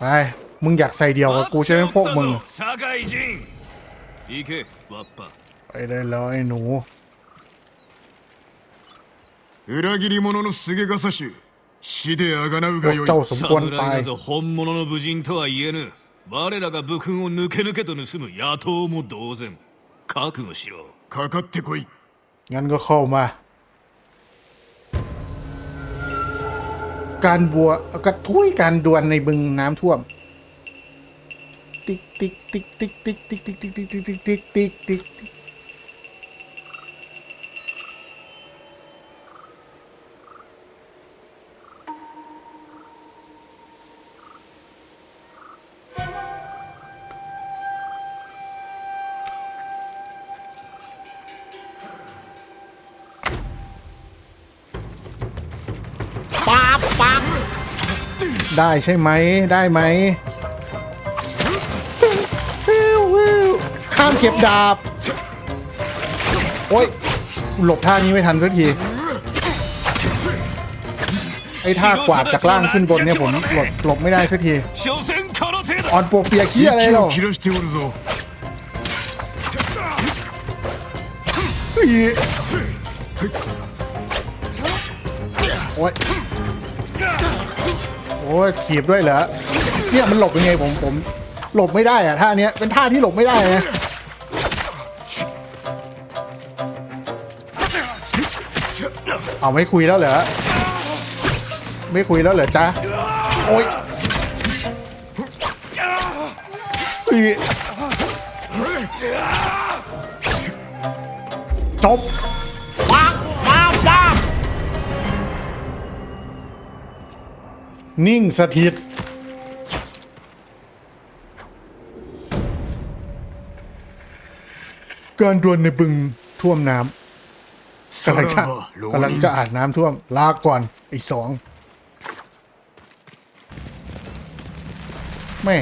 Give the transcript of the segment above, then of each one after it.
ไป มึงอยากใส่เดียวกับกูใช่ไหมพวกมึง 酒井仁行けわっぱ ไปได้แล้วไอ้หนู 裏切り者の菅笠衆死であがなう พว が ก よい เจ้าสมควร 侍 ตาย なぞ本物の武人とは言えぬ我らが武勲を抜け抜けと盗む野党も同然覚悟しろかかってこい งั้นก็เข้ามา การบัวกระทุยการดวลในบึงน้ำท่วม ติ๊กติ๊กติ๊กติ๊กติ๊กติ๊กติ๊กติ๊กติ๊กติ๊กติ๊กติ๊กติ๊ก ได้ใช่ไหมได้ไหมห้ามเก็บดาบ โอ้ย หลบท่านี้ไม่ทันสักที ไอ้ท่ากวาดจากล่างขึ้นบนเนี่ยผมหลบหลบไม่ได้สักที อ่อนปวกเปียขี้อะไรหรอโอ้ย อ้ขีบด้วยเหรอเนี่ยมันหลบยังไงผมผมหลบไม่ได้อะท่าเนี้ยเป็นท่าที่หลบไม่ได้นะเอาไม่คุยแล้วเหรอไม่คุยแล้วเหรอจ๊ะโอ้ยจบ นิ่งสถิต การดวลในบึงท่วมน้ำ さ กำลัง ら จะ ば浪 กำลัง 人 จะอาบน้ำท่วม ลาก่อน ไอ้สอง แม่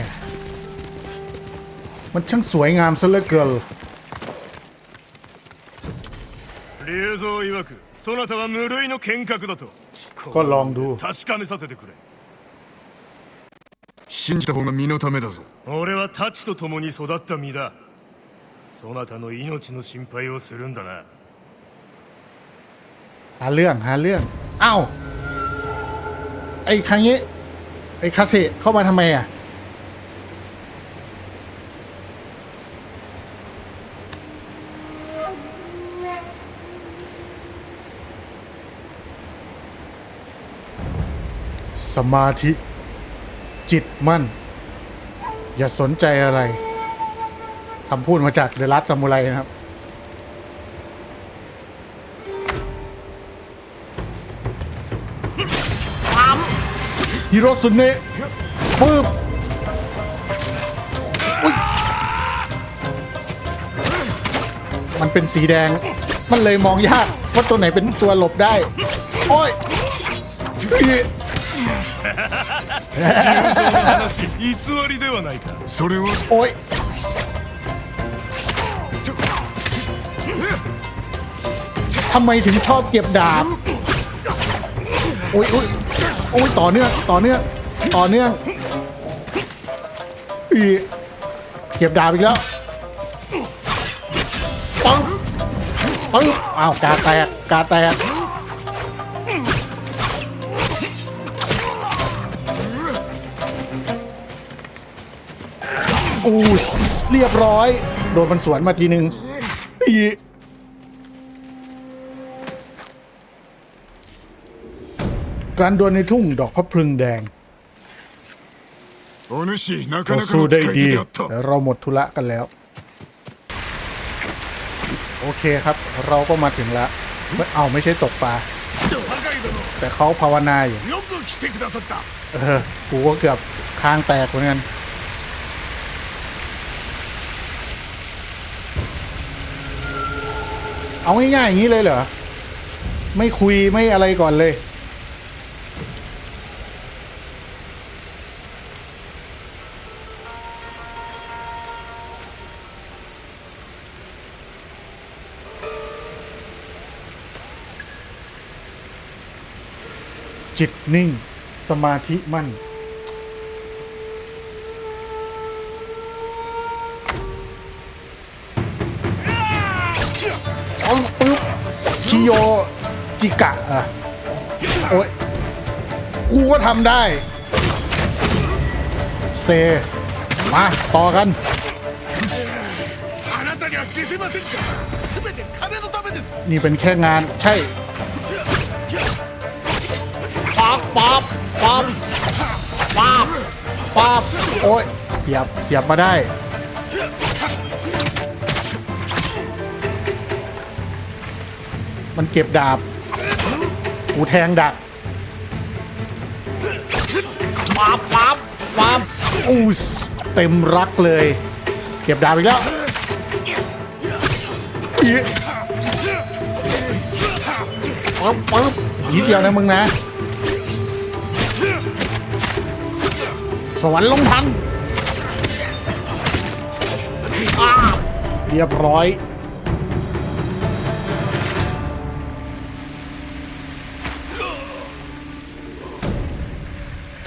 มันช่างสวยงามซะเหลือเกิน 龍蔵曰くそなたは無類の剣客だとก็ลองดู 確かめさせてくれ 信じた方が身のためだぞ俺は太刀と共に育った身だそなたの命の心配をするんだな หาเรื่อง หาเรื่อง อ้าว ไอ้ครั้งนี้ ไอ้คาเซเข้ามาทำไมอ่ะ สมาธิ จิตมั่น อย่าสนใจอะไรคำพูดมาจากเดลัสซามูไรนะครับ ฮิโรสุเนะปึ๊บมันเป็นสีแดง มันเลยมองยากว่าตัวไหนเป็นตัวหลบได้ โอ้ย 話偽りではないかそれは โอ้ยทำไมถึงชอบเก็บดาบ โอ้ยโอ้ยโอ้ยต่อเนื่อง ต่อเนื่อง ต่อเนื่องอีเก็บดาบอีกแล้วปึ๊บปึ๊บอ้าวกาแตกกาแตก อู้เรียบร้อย โดนมันสวนมาทีนึงอีการดวลในทุ่งดอกพระพรึงแดงเราสู้ได้ดีแต่เราหมดทุละกันแล้ว โอเคครับ เราก็มาถึงละเอาไม่ใช่ตกปลาแต่เขาภาวนาอยู่เออกูก็เกือบคางแตกเหมือนกัน เอาง่ายๆอย่างนี้เลยเหรอ ไม่คุยไม่อะไรก่อนเลย จิตนิ่ง สมาธิมั่น โยจิกะอะโอ้ยกูก็ทำได้ เซ มา ต่อกัน นี่เป็นแค่งานใช่ป๊อบป๊อบป๊อบป๊อบป๊าบโอ้ย เสียบ เสียบมาได้ มันเก็บดาบกูแทงดักป๊าบป๊าบป๊าบอู้สเต็มรักเลย เก็บดาบอีกแล้วอีปึ๊บปึ๊บนิดเดียวนะมึงนะ สวรรค์ลงทันอ้าเรียบร้อย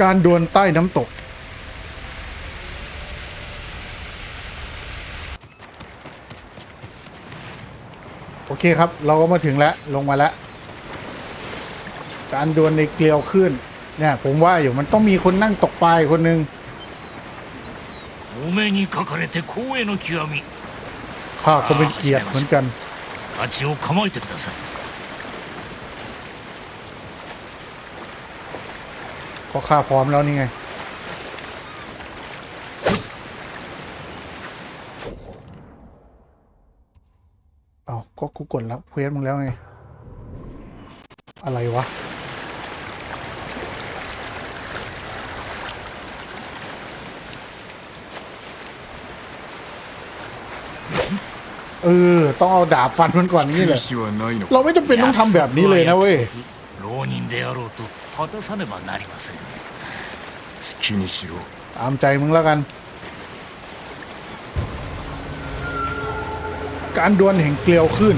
การดวลใต้น้ำตก โอเคครับ เราก็มาถึงแล้ว ลงมาแล้ว การดวลในเกลียวขึ้น เนี่ย ผมว่าอยู่มันต้องมีคนนั่งตกปลายคนหนึ่ง お目にかかれて光栄の極み ข้าก็เป็นเกียรติเหมือนกัน 勝ちを構えてください เพราะข้าพร้อมแล้วนี่ไง เอาก็กูกดรับเควนมึงแล้วไง อะไรวะเออ ต้องเอาดาบฟันมันก่อนนี่แหละเราไม่จำเป็นต้องทำแบบนี้เลยนะเว้ย 果たさねばなりません好きにしろ ตามใจมึงแล้วกัน การดวลแห่งเกลียวขึ้น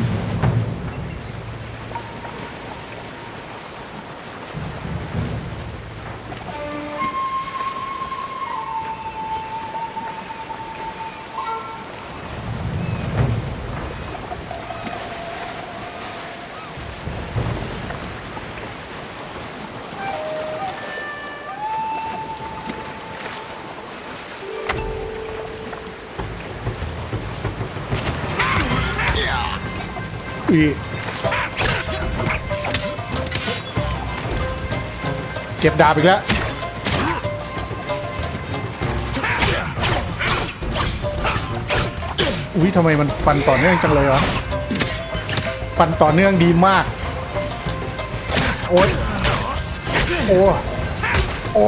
ก็บดาบอีกแล้ว อุ้ยทำไมมันฟันต่อเนื่องจังเลยวะ ฟันต่อเนื่องดีมาก โอ๊ยโอ้โอ้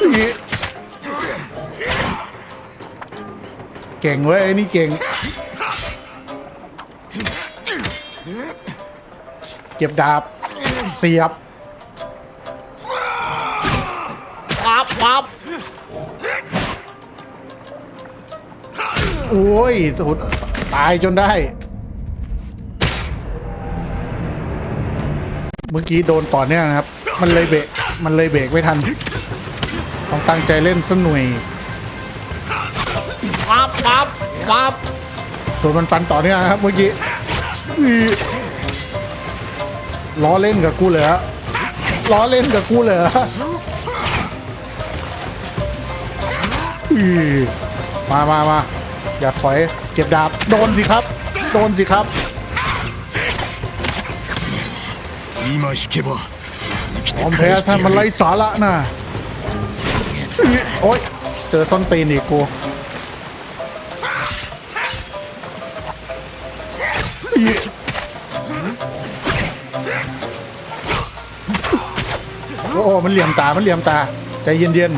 อีเก่งเว้ยไอ้นี่เก่ง เก็บดาบ เสียบปั๊บปั๊บโอ้ยสุดตายจนได้ เมื่อกี้โดนต่อเนื่องนะครับ มันเลยเบรกมันเลยเบรกไม่ทันต้องตั้งใจเล่นสนุยปั๊บปั๊บปั๊บโดนมันฟันต่อเนื่องนะครับเมื่อกี้อื้อ ล้อเล่นกับกูเลยฮะล้อเล่นกับกูเลยฮะมามามาอย่าถอยเก็บดาบ โดนสิครับ โดนสิครับอมแพ้ท่านมันไรสาระนะโอ๊ย เจอซ้อนเซนอีกกู อ้โหมันเหลี่ยมตา มันเหลี่ยมตา ใจเย็น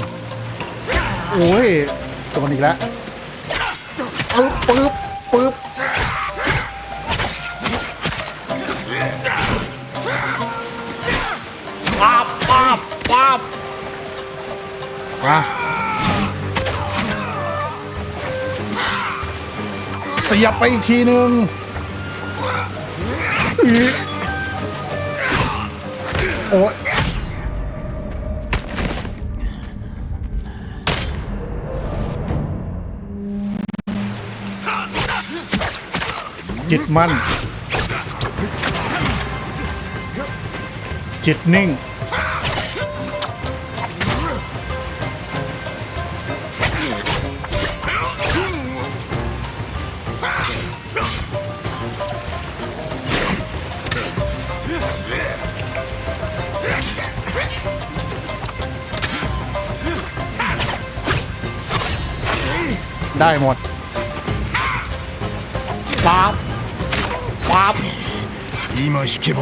ๆ โอ้ยโดนอีกแล้วปึ๊บปึ๊บปึ๊บป๊าบป๊าบป๊าบมาเสียบไปอีกทีหนึ่งอื้อโอ้ย จิตมั่น จิตนิ่ง ได้หมดปั๊บ ปั๊บ 今引けば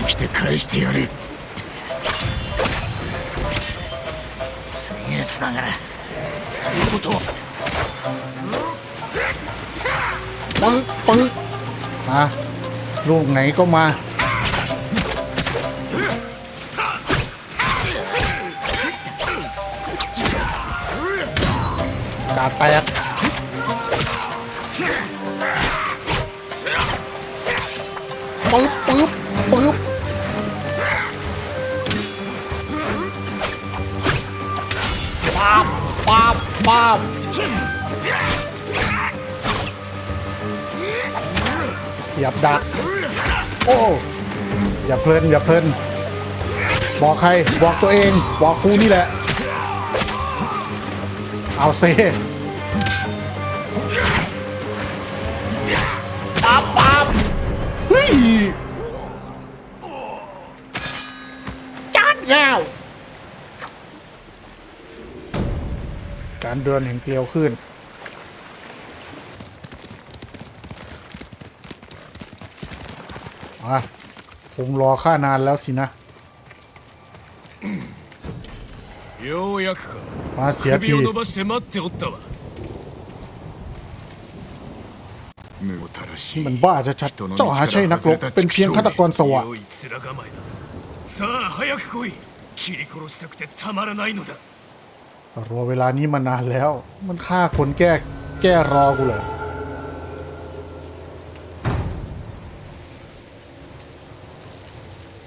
生きて返してやる僭越ながら言うことを ปึ๊กปึ๊กมาลูกไหนก็มา กาแตก ปึ๊บปึ๊บปึ๊บปั๊บปั๊บปั๊บเสียบดักโอ้อย่าเพลินอย่าเพลิน บอกใครบอกตัวเอง บอกกูนี่แหละ เอาเซ การเดินแห่งเกลียวขึ้น อ่ะผมรอค่านานแล้วสินะ ようやくか มาเสีย 首 ที を伸ばして待っておったわ無ごたらしい มันบ้าจะชัดเจ้าหาใช่นักรบเป็นเพียงฆาตกรสวะ 良い面構えだぞさあ早く来い切り殺したくてたまらないのだ รอเวลานี้มานานแล้ว มันฆ่าคนแก้แก้รอกูเลย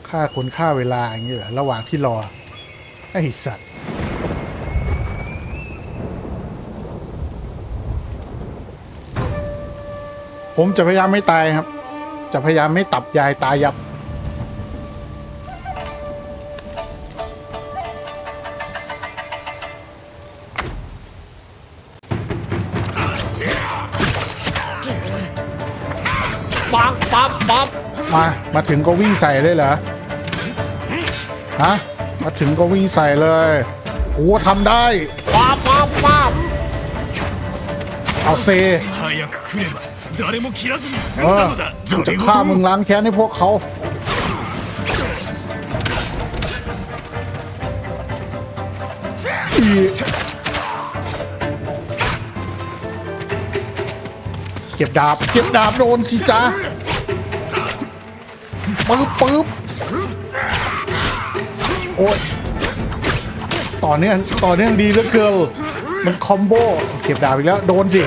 ฆ่าคนฆ่าเวลาอย่างเงี้ยเหรอระหว่างที่รอ ไอ้สัตว์ ผมจะพยายามไม่ตายครับ จะพยายามไม่ตับยายตายยับ ปั๊บปั๊บปั๊บมา มาถึงก็วิ่งใส่เลยเหรอ ฮะ มาถึงก็วิ่งใส่เลยโอ้ทำได้ ปั๊บปั๊บปั๊บเอาเซเออจะฆ่ามึงล้างแค้นให้พวกเขาอี เก็บดาบ เก็บดาบโดนสิจ๊ะปึ๊บปึ๊บโอ้ยต่อเนื่องต่อเนื่องดีเหลือเกินมันคอมโบเก็บดาบอีกแล้วโดนสิ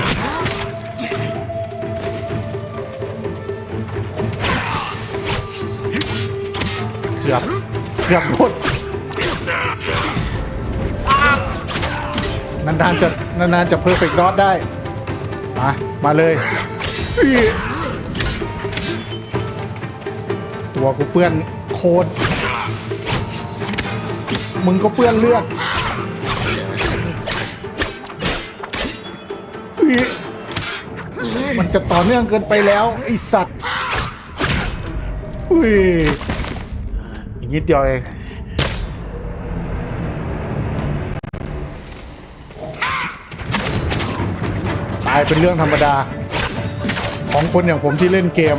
เกือบเกือบหมดนานๆจะนานๆจะเพอร์เฟกต์รอดได้มา มาเลย ตัวกูเปื้อนโคลนมึงก็เปื้อนเลือดมันจะต่อเนื่องเกินไปแล้วไอสัตว์ อุ้ยอีกนิดเดียวเองายเป็นเรื่องธรรมดา ของคนอย่างผมที่เล่นเกม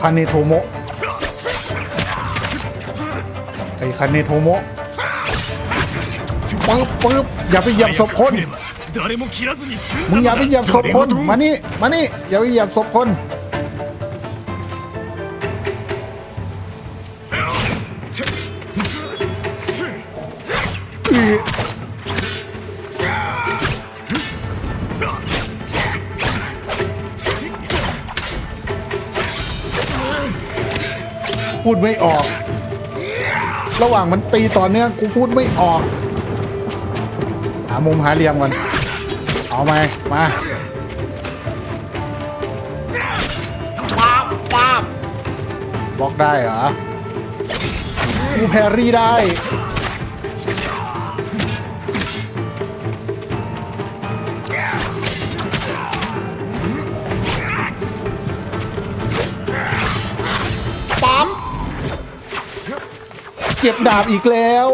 คาเนโทโมไอคาเนโทโมปึ๊บปึ๊บอย่าไปเหยียบศพคนมึงอย่าไปเหยียบศพคน มานี่ มานี่ อย่าไปเหยียบศพคน ดไม่ออก ระหว่างมันตีต่อเนื่องกูพูดไม่ออก หามุมหาเหลี่ยมก่อนเอาไหมมาป้าบป้าบบล็อกได้เหรอกูแพรรี่ได้ เก็บดาบอีกแล้ว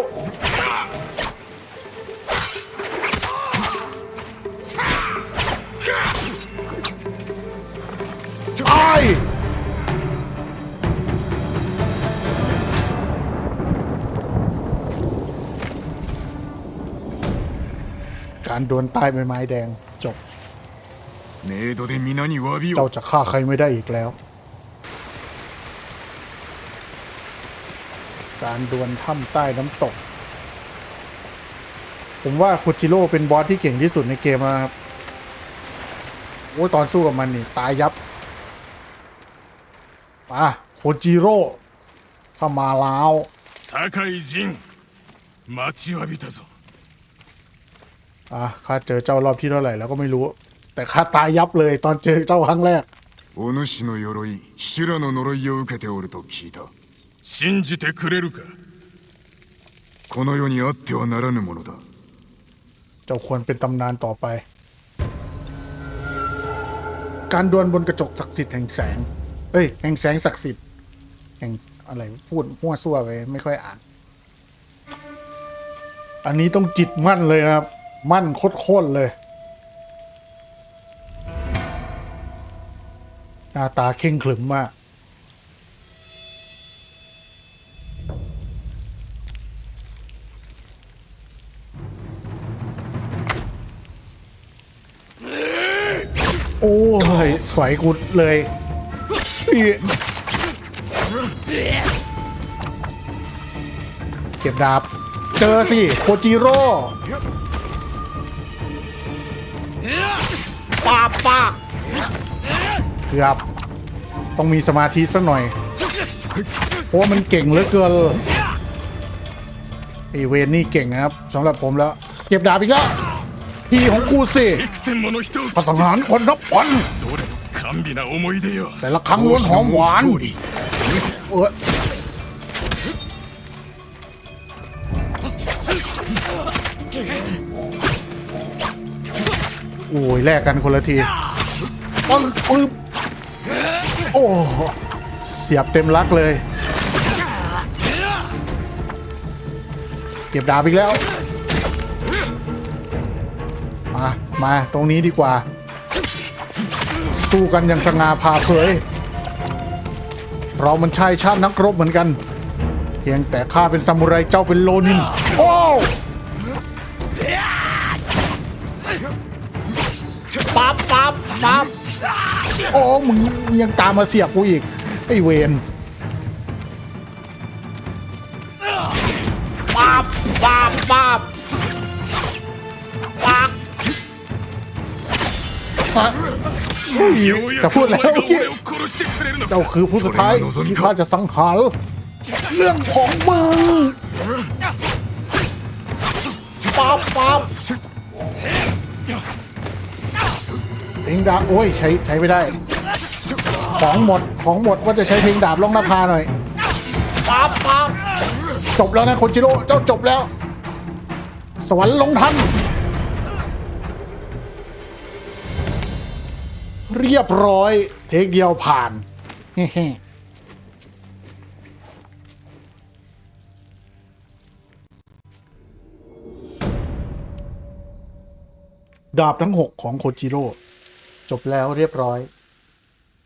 ไอการโดนลใต้ใบไม้แดงจบ เจ้าจะฆ่าใครไม่ได้อีกแล้ว การดวลถ้ำใต้น้ำตก ผมว่าคุจิโร่เป็นบอสที่เก่งที่สุดในเกมแล้วนะครับ โอ้ยตอนสู้กับมันนี่ ตายยับมาโคจิโร่ถ้ามาแล้ว 酒井仁待ちわびたぞ อ่ะข้าเจอเจ้ารอบที่เท่าไหร่แล้วก็ไม่รู้ แต่ข้าตายยับเลยตอนเจอเจ้าครั้งแรก お主の鎧修羅の呪いを受けておると聞いた 信じてくれるかこの世にあってはならぬものだ เจ้าควรเป็นตำนานต่อไป การดวลบนกระจกศักดิ์สิทธิ์แห่งแสง เอ้ย แห่งแสงศักดิ์สิทธิ์ แห่งอะไร พูดหัวซั่วไปไม่ค่อยอ่าน อันนี้ต้องจิตมั่นเลยนะครับ มั่นโคตรๆเลย หน้าตาเข่งขรึมมาก โอ้ยสวยกุดเลยเก็บดาบ เจอสิโคจิโร่ป้าป้าเกือบ ต้องมีสมาธิสักหน่อยเพราะว่ามันเก่งเหลือเกินไอเวนนี่เก่งนะครับสำหรับผมแล้ว เก็บดาบอีกแล้ว พี่ของกูสิประสหารคนรับควันแต่ละครั้งล้วนหอมหวานเออโอ้ยแลกกันคนละทีปึ้งปึ๊บโอ้เสียบเต็มลักเลย เก็บดาบอีกแล้ว มามาตรงนี้ดีกว่า สู้กันอย่างสง่าผ่าเผย เรามันชายชาตินักรบเหมือนกัน เพียงแต่ข้าเป็นซามูไรเจ้าเป็นโลนิน โอ้ปั๊บปั๊บปั๊บโอ้มึงยังตามมาเสียบกูอีก ไอเวน จะพูดแล้วเมื่อกี้เจ้าคือผู้สุดท้ายที่ข้าจะสังหารเรื่องของมึงป๊าป๊บเพลงดาบโอ้ยใช้ใช้ไม่ได้ ของหมดของหมดว่าจะใช้เพลงดาบล่องหนาพาหน่อยป๊าป๊บจบแล้วนะคนจิโร่เจ้าจบแล้ว สวรรค์ลงทัน เรียบร้อย เทคเดียวผ่านดาบทั้งหกของโคจิโร่จบแล้วเรียบร้อย